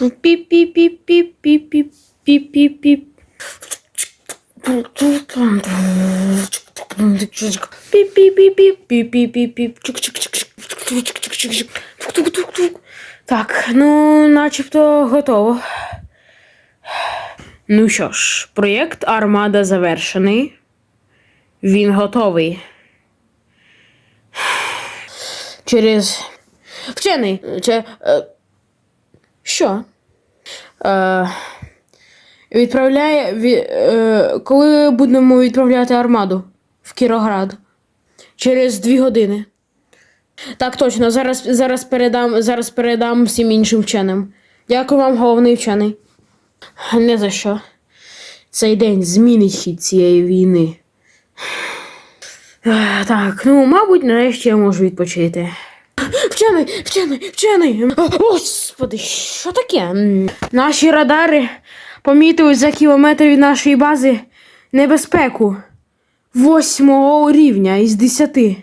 Піп-піп-піп-піп-піп-піп-піп. Піп-піп-піп-піп-піп-піп-піп. Так, ну, начебто готово. Ну що ж, проєкт Армада завершений. Він готовий. Через. Вчений. Чи, що? Е, відправляє. Ві, е, коли будемо відправляти армаду в Кіроград? Через дві години. Так, точно, зараз, зараз, передам, зараз передам всім іншим вченим. Дякую вам, головний вчений. Не за що. Цей день змінить хід цієї війни. Так, ну, мабуть, нарешті я можу відпочити. Вчений, вчений, вчений. Господи, що таке? Наші радари помітили за кілометр від нашої бази небезпеку восьмого рівня із десяти.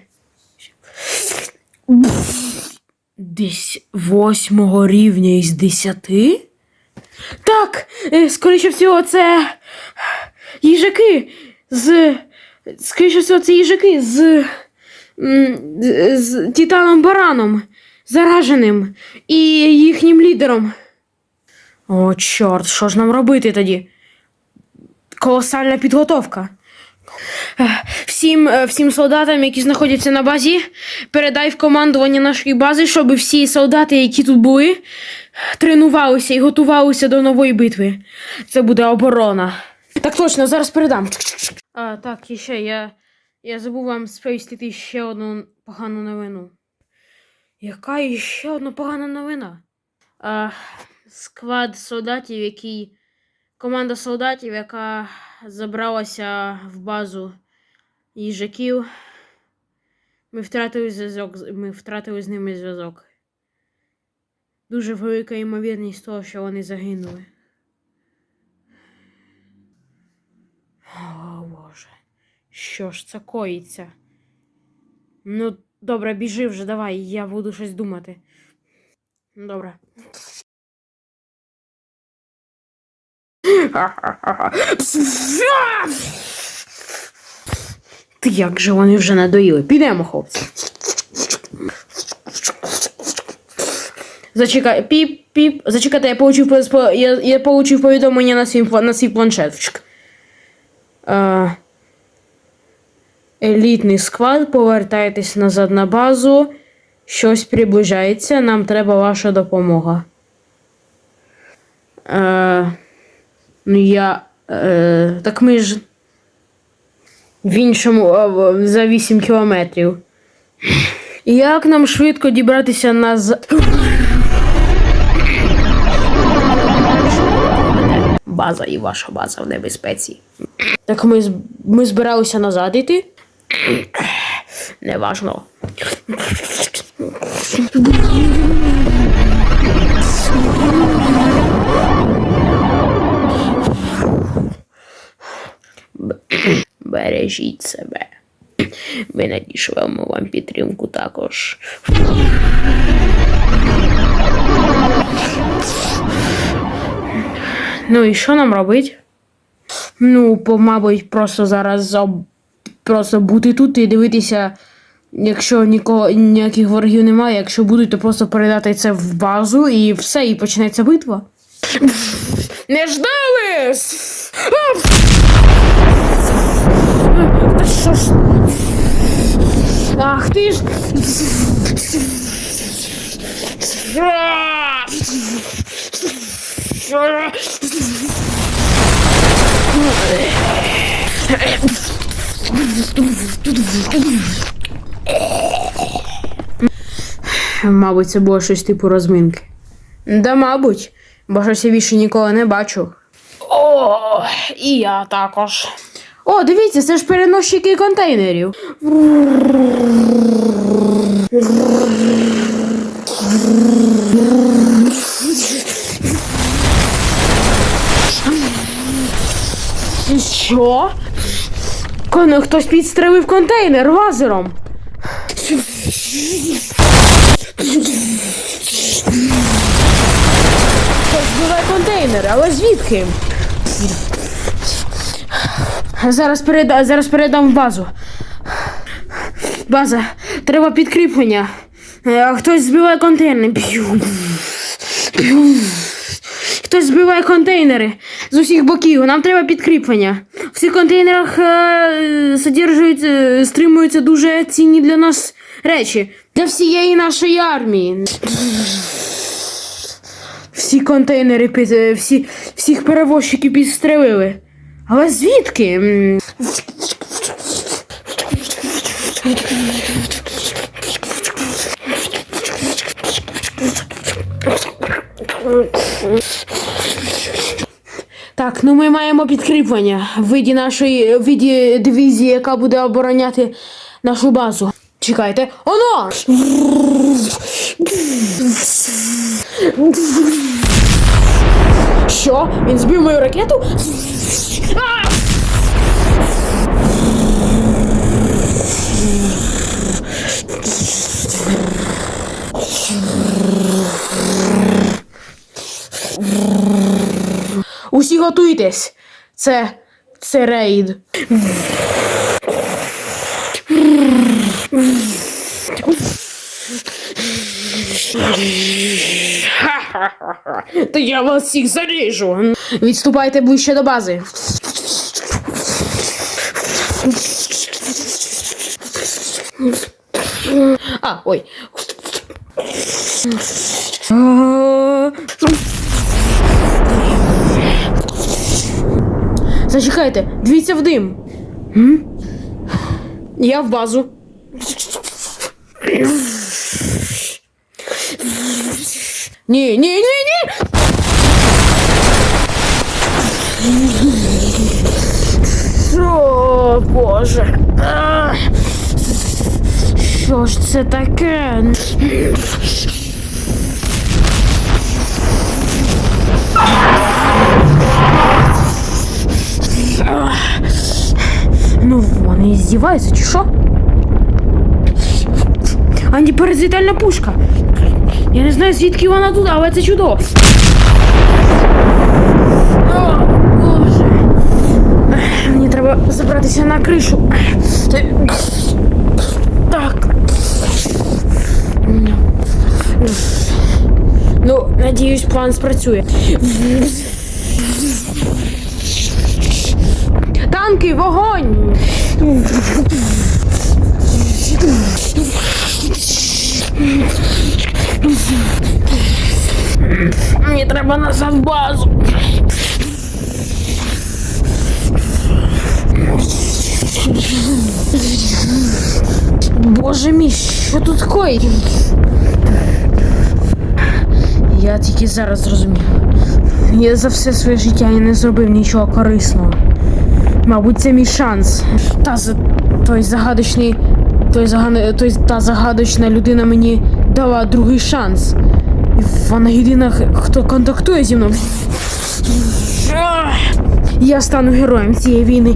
Десь восьмого рівня із десяти? Так, е, скоріше всього, це їжаки з. Скоріше всього, це їжаки з- з Титаном Бараном, зараженим і їхнім лідером. О, чорт, що ж нам робити тоді? Колосальна підготовка. Всім, е, всім солдатам, які знаходяться на базі, передай в командування нашої бази, щоб всі солдати, які тут були, тренувалися і готувалися до нової битви. Це буде оборона. Так точно, зараз передам. А, так, і ще я, я забув вам сповістити ще одну погану новину. Яка іще одна погана новина? А, склад солдатів, який. Команда солдатів, яка забралася в базу їжаків. Ми втратили зв'язок. Ми втратили з ними зв'язок. Дуже велика ймовірність того, що вони загинули. О, Боже. Що ж це коїться? Ну, добре, біжи вже, давай, я буду щось думати. Добре. Ти як же вони вже надоїли? Підемо, хлопці. Зачекай, піп, піп. Зачекайте, я получив, по- по- я, я получив повідомлення на свій, на свій планшет. Е, елітний склад, повертайтесь назад на базу. Щось приближається, нам треба ваша допомога. Е, ну я. Е, так ми ж. В іншому е, за 8 кілометрів. Як нам швидко дібратися назад? База і ваша база в небезпеці. Так ми, ми збиралися назад йти? Неважно. Бережіть себе. Ми надішлемо вам підтримку також. Ну і що нам робить? Ну, по, мабуть, просто зараз об- просто бути тут і дивитися, якщо нікого, ніяких ворогів немає, якщо будуть, то просто передати це в базу і все, і почнеться битва. Не ждали! Та що ж? Ах ти ж. Мабуть, це було щось типу розминки. Да, мабуть, бо щось я більше ніколи не бачу. О, і я також. О, дивіться, це ж переносчики контейнерів. Що? Кон- Хтось підстрелив контейнер лазером. Хтось збиває контейнер, але звідки? Зараз переда, зараз передам базу. База, треба підкріплення. Е, Хтось збиває контейнери. П'ю. П'ю. Хтось збиває контейнери з усіх боків. Нам треба підкріплення. В цих контейнерах е, содержують, е, стримуються дуже цінні для нас речі. Для всієї нашої армії. Всі контейнери під, е, всі, всіх перевозчиків підстрелили. Але звідки? Так, ну ми маємо підкріплення в виді нашої в виді дивізії, яка буде обороняти нашу базу. Чекайте. Оно! Що? Він збив мою ракету? А! Усі готуйтесь. Це. Це рейд. Та я вас всіх заріжу. Відступайте ближче до бази. А, ой. Зачекайте, дивіться в дим. М? Я в базу. Ні, ні, ні, ні. О, Боже. А! Що ж це таке? Чи що? Антиперазитальна пушка. Я не знаю, звідки вона тут, але це чудово. О, Боже. Мені треба забратися на кришу. Так. Ну, надіюсь, план спрацює. Танки, вогонь! Мені треба назад в базу. Боже мій, що тут коїть? Я тільки зараз зрозумів. Я за все своє життя і не зробив нічого корисного. Мабуть, це мій шанс. Та той загадочний. Той, заган... той та загадочна людина мені дала другий шанс. І вона єдина, хто контактує зі мною. Я стану героєм цієї війни.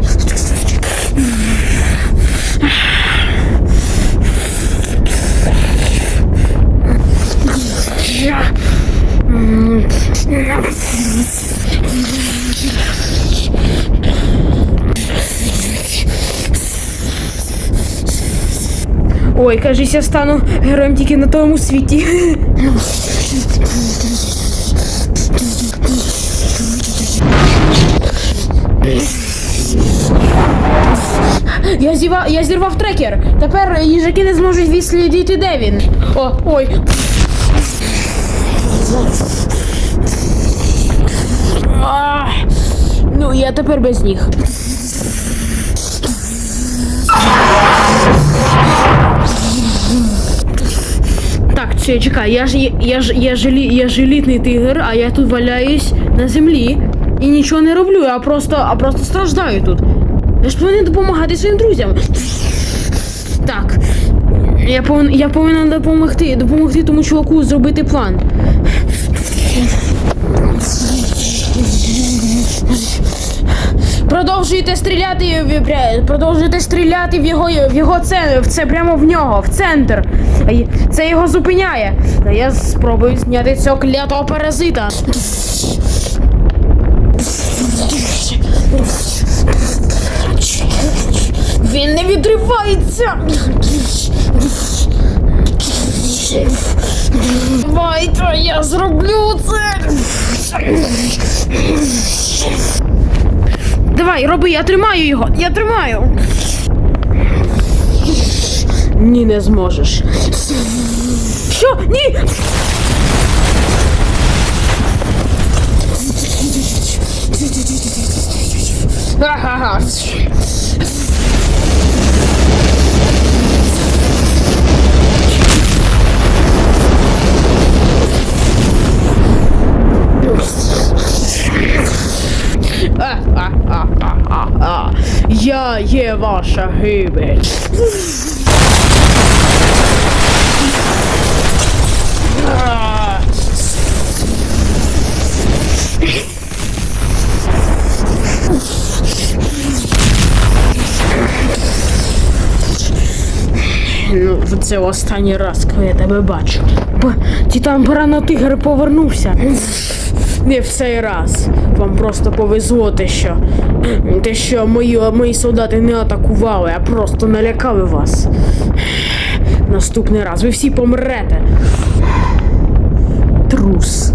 Ой, кажись, я стану героєм тільки на тому світі. Я зіва... я зірвав трекер. Тепер їжаки не зможуть відслідити, де він. О, ой. А, ну, я тепер без них. Так, чи- чекай, я ж я ж я ж, я ж елітний тигр, а я тут валяюсь на землі і нічого не роблю, а просто, а просто страждаю тут. Я ж повинен допомагати своїм друзям. Так. Я повинен, я повинен допомогти, допомогти тому чуваку зробити план. Продовжуйте стріляти продовжуйте стріляти в його в його це, це прямо в нього, в центр. Це його зупиняє. Та я спробую зняти цього клятого паразита. Він не відривається. Давайте я зроблю це. Давай, роби, я тримаю його. Я тримаю. Ні, не зможеш. Що? Ні! Ага. Я є ваша гибель. Це останній раз, коли я тебе бачу. Бо Титан Барана Тигр повернувся. Не в цей раз. Вам просто повезло те, що те, що мої, мої солдати не атакували, а просто налякали вас. Наступний раз ви всі помрете. Трус.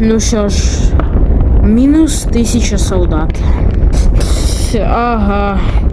Ну що ж, мінус тисяча солдат. Ага.